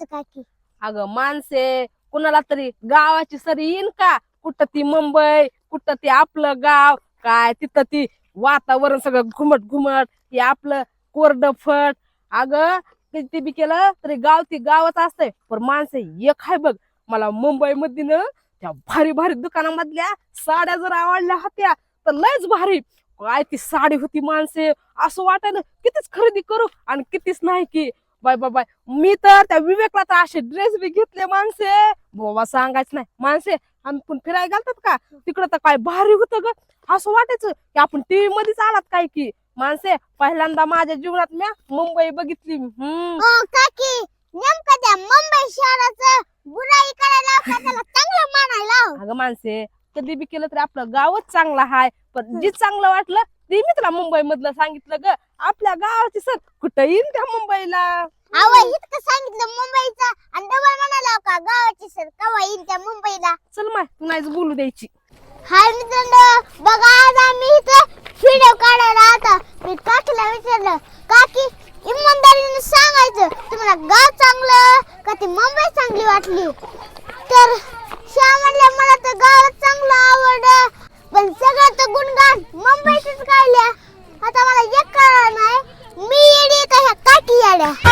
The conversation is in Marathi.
काकी अगं माणसे कुणाला तरी गावाची सरी येईन का? कुठं ती मुंबई कुठं ती आपलं गाव? काय तिथं ती वातावरण सगळं घुमट घुमट ते आपलं कोरड फट. अगं किती बी केलं तरी गाव ती गावच असतंय. पण माणसं एक आहे बघ मला मुंबई मध्ये ना त्या भारी भारी दुकानामधल्या साड्या जर आवडल्या होत्या तर लयच भारी. काय ती साडी होती माणसे असं वाटायला कितीच खरेदी करू आणि कितीच नाही की. Bye bye bye. मी तर त्या विवेकला तर असे ड्रेस बी घेतले माणसे. बाबा सांगायचं नाही. माणसे आम्ही पण फिरायला घालतात का? तिकडं तर काय भारी होतं ग. असं वाटायचं की आपण टीव्ही मध्येच आलात काय की? माणसे पहिल्यांदा माझ्या जीवनात म्या मुंबई बघितली. हो काकी नेमकं त्या मुंबई शहराचं बुराई करायला का त्याला चांगलं मानायला? अगं माणसे कधी बी केलं तरी आपलं गावच चांगलं हाय. पण जे चांगलं वाटलं ते मी तुला मुंबई मधलं सांगितलं ग. आपल्या गावाची सर कुठं येईन त्या मुंबईला? अहो इतकं सांगितलं मुंबईचं. आणि डबल म्हणाला का गावाची सर कवा येईल त्या मुंबईला? चल माय तू नाहीच बोलू द्यायची. हाय मित्रांनो बघा आज आम्ही इथं व्हिडिओ काढायला आता. मी काकीला विचारलं काकी इमानदारीने सांगायचं. तुम्हाला गाव चांगलं का ती मुंबई चांगली वाटली? तर होतं गुणगान मुंबईतच गायल्या. आता मला एक कळलं नाही. मी येडी का ह्या काठी येड्या?